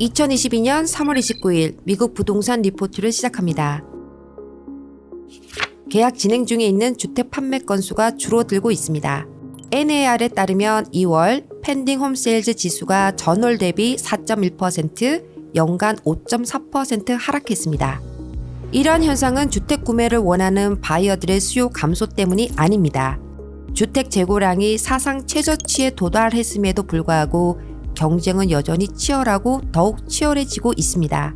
2022년 3월 29일 미국 부동산 리포트를 시작합니다. 계약 진행 중에 있는 주택 판매 건수가 줄어들고 있습니다. NAR에 따르면 2월 펜딩 홈세일즈 지수가 전월 대비 4.1%, 연간 5.4% 하락했습니다. 이러한 현상은 주택 구매를 원하는 바이어들의 수요 감소 때문이 아닙니다. 주택 재고량이 사상 최저치에 도달했음에도 불구하고 경쟁은 여전히 치열하고 더욱 치열해지고 있습니다.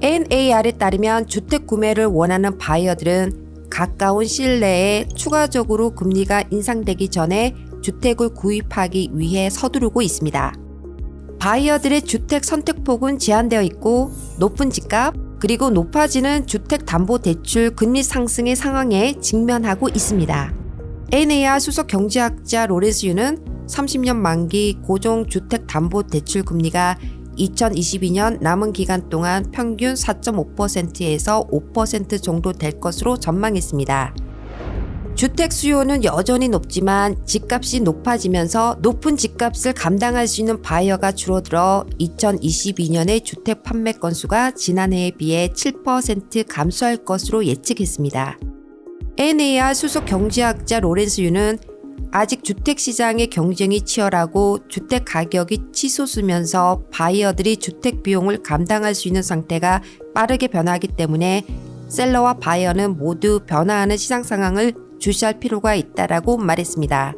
NAR에 따르면 주택 구매를 원하는 바이어들은 가까운 시일 내에 추가적으로 금리가 인상되기 전에 주택을 구입하기 위해 서두르고 있습니다. 바이어들의 주택 선택폭은 제한되어 있고 높은 집값 그리고 높아지는 주택담보대출 금리 상승의 상황에 직면하고 있습니다. NAR 수석 경제학자 로렌스 유는 30년 만기 고종주택담보대출 금리가 2022년 남은 기간 동안 평균 4.5%에서 5% 정도 될 것으로 전망했습니다. 주택 수요는 여전히 높지만 집값이 높아지면서 높은 집값을 감당할 수 있는 바이어가 줄어들어 2022년의 주택 판매 건수가 지난해에 비해 7% 감소할 것으로 예측했습니다. NAR 수석 경제학자 로렌스 유는 아직 주택 시장의 경쟁이 치열하고 주택 가격이 치솟으면서 바이어들이 주택 비용을 감당할 수 있는 상태가 빠르게 변하기 때문에 셀러와 바이어는 모두 변화하는 시장 상황을 주시할 필요가 있다라고 말했습니다.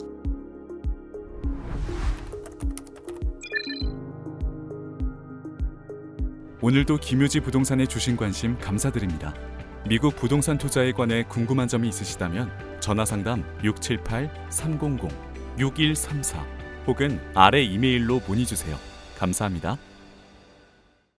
오늘도 김효지 부동산에 주신 관심 감사드립니다. 미국 부동산 투자에 관해 궁금한 점이 있으시다면 전화 상담 678-300-6134 혹은 아래 이메일로 문의 주세요. 감사합니다.